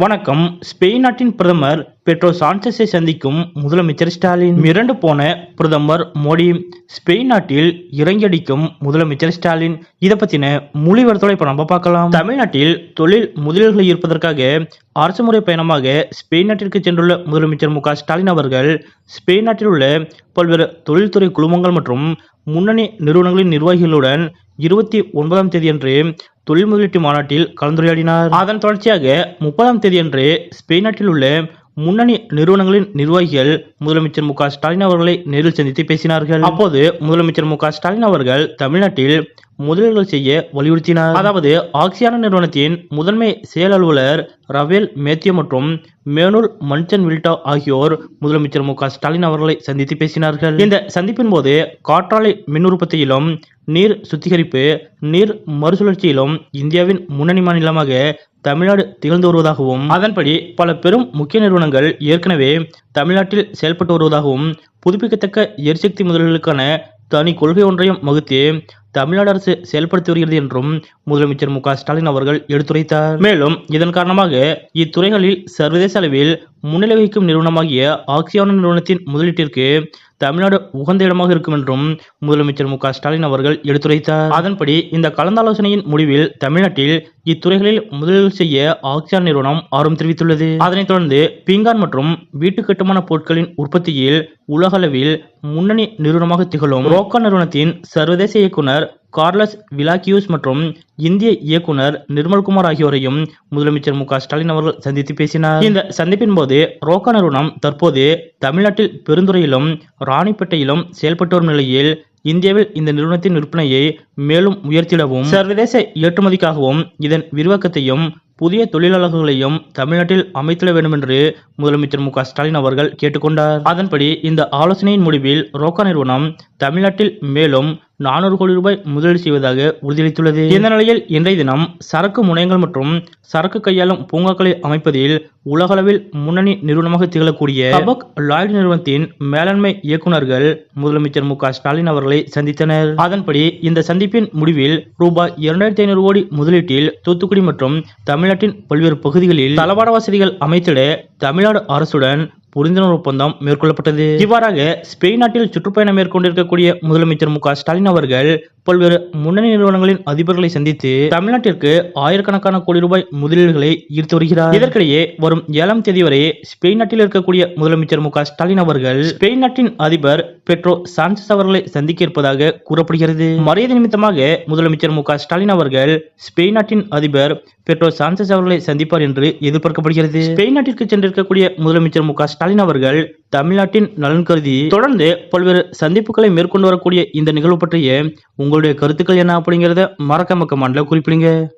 வணக்கம். ஸ்பெயின் நாட்டின் பிரதமர் பெட்ரோ சான்சஸை சந்திக்கும் முதலமைச்சர் ஸ்டாலின். மிரண்டு போன பிரதமர் மோடி ஸ்பெயின் நாட்டில் இறங்கியடிக்கும் முதலமைச்சர் ஸ்டாலின். இதை பத்தின முழு இப்போ இப்ப நம்ம பார்க்கலாம். தமிழ்நாட்டில் தொழில் முதலீடுகளை ஈர்ப்பதற்காக அரசுமுறை பயணமாக ஸ்பெயின் நாட்டிற்கு சென்றுள்ள முதலமைச்சர் மு ஸ்டாலின் அவர்கள் ஸ்பெயின் நாட்டில் உள்ள பல்வேறு தொழில்துறை குழுமங்கள் மற்றும் முன்னணி நிறுவனங்களின் நிர்வாகிகளுடன் இருபத்தி ஒன்பதாம் தேதியன்று தொழில் முதலீட்டு மாநாட்டில் கலந்துரையாடினார். அதன் தொடர்ச்சியாக முப்பதாம் தேதியன்று ஸ்பெயின் நாட்டில் உள்ள முன்னணி நிறுவனங்களின் நிர்வாகிகள் முதலமைச்சர் மு ஸ்டாலின் அவர்களை நேரில் சந்தித்து பேசினார்கள். அப்போது முதலமைச்சர் மு ஸ்டாலின் அவர்கள் தமிழ்நாட்டில் முதலீடுகள் செய்ய வலியுறுத்தினார். அதாவது ஆக்சியான நிறுவனத்தின் முதன்மை செயல் அலுவலர் ரவேல் மேத்யூ மற்றும் மேனுல் மன்சன் வில்டா ஆகியோர் முதலமைச்சர் மு ஸ்டாலின் அவர்களை சந்தித்து பேசினார்கள். இந்த சந்திப்பின் போது காற்றாலை மின் உற்பத்தியிலும் நீர் சுத்திகரிப்பு நீர் மறுசுழற்சியிலும் இந்தியாவின் முன்னணி மாநிலமாக தமிழ்நாடு திகழ்ந்து வருவதாகவும் அதன்படி பல பெரும் முக்கிய நிறுவனங்கள் ஏற்கனவே தமிழ்நாட்டில் செயல்பட்டு வருவதாகவும் புதுப்பிக்கத்தக்க எரிசக்தி முதலீடுகளுக்கான தனி கொள்கை ஒன்றையும் வகுத்து தமிழ்நாடு அரசு செயல்படுத்தி வருகிறது என்றும் முதலமைச்சர் மு ஸ்டாலின் அவர்கள் எடுத்துரைத்தார். மேலும் இதன் காரணமாக இத்துறைகளில் சர்வதேச அளவில் முன்னிலை வகிக்கும் நிறுவனமாகிய ஆக்சியான நிறுவனத்தின் முதலீட்டிற்கு தமிழ்நாடு உகந்த இடமாக இருக்கும் என்றும் முதலமைச்சர் மு ஸ்டாலின் அவர்கள் எடுத்துரைத்தார். அதன்படி இந்த கலந்தாலோசனையின் முடிவில் தமிழ்நாட்டில் இத்துறைகளில் முதலீடு செய்ய ஆக்சியான் நிறுவனம் ஆர்வம் தெரிவித்துள்ளது. அதனைத் தொடர்ந்து பீங்கான் மற்றும் வீட்டு கட்டுமான பொருட்களின் உற்பத்தியில் உலகளவில் முன்னணி நிறுவனமாக திகழும் ரோக்கா நிறுவனத்தின் சர்வதேச இயக்குனர் கார்லஸ் விலாக்கியூஸ் மற்றும் இந்திய இயக்குனர் நிர்மல்குமார் ஆகியோரையும் முதலமைச்சர் மு ஸ்டாலின் அவர்கள் சந்தித்து பேசினார். இந்த சந்திப்பின் போது ரோக்கா நிறுவனம் தற்போது தமிழ்நாட்டில் பெருந்துறையிலும் ராணிப்பேட்டையிலும் செயல்பட்டு வரும் நிலையில் இந்தியாவில் இந்த நிறுவனத்தின் விற்பனையை மேலும் உயர்த்திடவும் சர்வதேச ஏற்றுமதிக்காகவும் இதன் விரிவாக்கத்தையும் புதிய தொழிலாளர்களையும் தமிழ்நாட்டில் அமைத்திட வேண்டும் என்று முதலமைச்சர் மு ஸ்டாலின் அவர்கள் கேட்டுக்கொண்டார். அதன்படி இந்த ஆலோசனையின் முடிவில் ரோக்கா நிறுவனம் தமிழ்நாட்டில் மேலும் நானூறு கோடி ரூபாய் முதலீடு செய்வதாக உறுதியளித்துள்ளது. இந்த நிலையில் இன்றைய தினம் சரக்கு முனையங்கள் மற்றும் சரக்கு கையாளும் பூங்காக்களை அமைப்பதில் உலகளவில் முன்னணி நிறுவனமாக திகழக்கூடிய தபக் லாய்டு நிறுவனத்தின் மேலாண்மை இயக்குநர்கள் முதலமைச்சர் மு ஸ்டாலின் அவர்களை சந்தித்தனர். அதன்படி இந்த சந்திப்பின் முடிவில் ரூபாய் இரண்டாயிரத்தி ஐநூறு கோடி முதலீட்டில் தூத்துக்குடி மற்றும் தமிழ்நாட்டின் பல்வேறு பகுதிகளில் தளவாட வசதிகள் அமைத்திட தமிழ்நாடு அரசுடன் புரிந்துணர்வு ஒப்பந்தம் மேற்கொள்ளப்பட்டது. இவ்வாறாக ஸ்பெயின் நாட்டில் சுற்றுப்பயணம் மேற்கொண்டிருக்கக்கூடிய முதலமைச்சர் மு க ஸ்டாலின் அவர்கள் பல்வேறு முன்னணி நிறுவனங்களின் அதிபர்களை சந்தித்து தமிழ்நாட்டிற்கு ஆயிரக்கணக்கான கோடி ரூபாய் முதலீடுகளை ஈர்த்து வருகிறார். இதற்கிடையே வரும் ஏழாம் தேதி வரை ஸ்பெயின் நாட்டில் இருக்கக்கூடிய முதலமைச்சர் மு ஸ்டாலின் அவர்கள் ஸ்பெயின் நாட்டின் அதிபர் பெட்ரோ சான்சஸ் அவர்களை சந்திக்க இருப்பதாக கூறப்படுகிறது. மரியாதை நிமித்தமாக முதலமைச்சர் மு ஸ்டாலின் அவர்கள் ஸ்பெயின் நாட்டின் அதிபர் பெட்ரோ சான்சஸ் அவர்களை சந்திப்பார் என்று எதிர்பார்க்கப்படுகிறது. ஸ்பெயின் நாட்டிற்கு சென்றிருக்கக்கூடிய முதலமைச்சர் மு ஸ்டாலின் அவர்கள் தமிழ்நாட்டின் நலன் கருதி தொடர்ந்து பல்வேறு சந்திப்புகளை மேற்கொண்டு வரக்கூடிய இந்த நிகழ்வு பற்றிய உங்களுடைய கருத்துக்கள் என்ன அப்படிங்கிறத மறக்காம மண்டல குறிப்பிடுங்க.